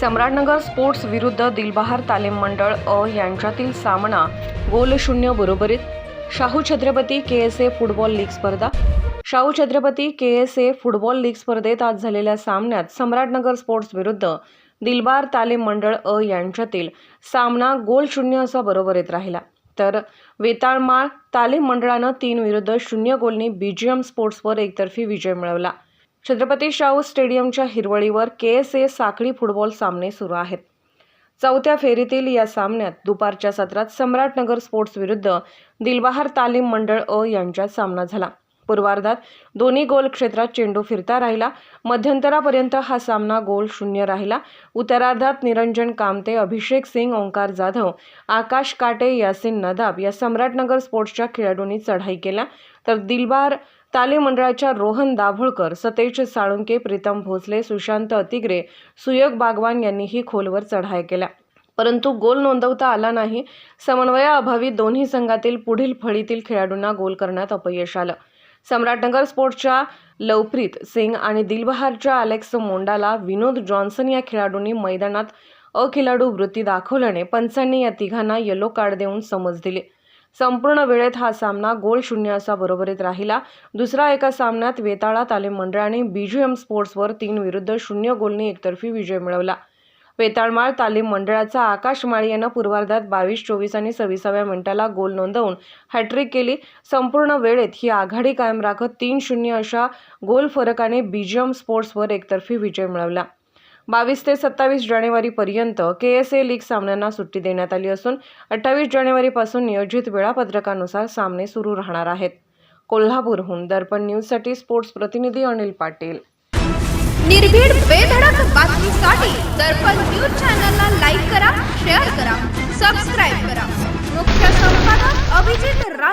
Samratnagar sports विरुद्ध दिलबहार तालीम मंडळ अ यांच्यातील सामना गोल शून्य बरोबरीत. Shahu Chhatrapati K S A football league स्पर्धा. Shahu Chhatrapati K S A football league स्पर्धेत आज झालेल्या सामन्यात सम्राटनगर स्पोर्ट्स विरुद्ध दिलबार तालीम मंडळ अ यांच्यातील सामना गोल शून्य असा बरोबरीत राहिला. तर वेताळमाळ तालीम मंडळानं तीन विरुद्ध शून्य गोलनी बीजीएम स्पोर्ट्सवर एकतर्फी विजय मिळवला. छत्रपती शाहू स्टेडियमच्या हिरवळीवर के एस ए साखळी फुटबॉल सामने सुरू आहेत. चौथ्या फेरीतील या सामन्यात दुपारच्या सत्रात सम्राटनगर स्पोर्ट्स विरुद्ध दिलबहार तालीम मंडळ अ यांच्यात सामना झाला. पूर्वार्धात दोन्ही गोल क्षेत्रात चेंडू फिरता राहिला. मध्यंतरापर्यंत हा सामना गोल शून्य राहिला. उत्तरार्धात निरंजन कामते अभिषेक सिंग ओंकार जाधव आकाश काटे यासिन नदाब या सम्राटनगर स्पोर्ट्सच्या खेळाडूंनी चढाई केल्या. तर दिलबार तालीम मंडळाच्या रोहन दाभोळकर सतेज साळुंके प्रीतम भोसले सुशांत अतिग्रे सुयोग बागवान यांनीही खोलवर चढाई केल्या. परंतु गोल नोंदवता आला नाही. समन्वयाअभावी दोन्ही संघातील पुढील फळीतील खेळाडूंना गोल करण्यात अपयश आलं. सम्राटनगर स्पोर्ट्सच्या लवप्रीत सिंग आणि दिलबहारच्या अलेक्स मोंडाला विनोद जॉन्सन या खेळाडूंनी मैदानात अखिलाडू वृत्ती दाखवल्याने पंचांनी या तिघांना येलो कार्ड देऊन समज दिली. संपूर्ण वेळेत हा सामना गोल शून्य असा बरोबरीत राहिला. दुसरा एका सामन्यात वेताळा तालीम मंडळाने बीजीएम स्पोर्ट्सवर तीन विरुद्ध शून्य गोलने एकतर्फी विजय मिळवला. वेताळमाळ तालीम मंडळाचा आकाश माळी यानं पूर्वार्धात बावीस चोवीस आणि सव्वीसाव्या मिनिटाला गोल नोंदवून हॅट्रिक केली. संपूर्ण वेळेत ही आघाडी कायम राखत तीन शून्य अशा गोल फरकाने बीजीएम स्पोर्ट्सवर एकतर्फी विजय मिळवला. बावीस ते सत्तावीस जानेवारीपर्यंत के एस ए लीग सामन्यांना सुट्टी देण्यात आली असून अठ्ठावीस जानेवारीपासून नियोजित वेळापत्रकानुसार सामने सुरू राहणार आहेत. कोल्हापूरहून दर्पण न्यूजसाठी स्पोर्ट्स प्रतिनिधी अनिल पाटील. निर्भीड बेधडक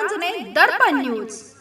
रांजणे दर्पण न्यूज.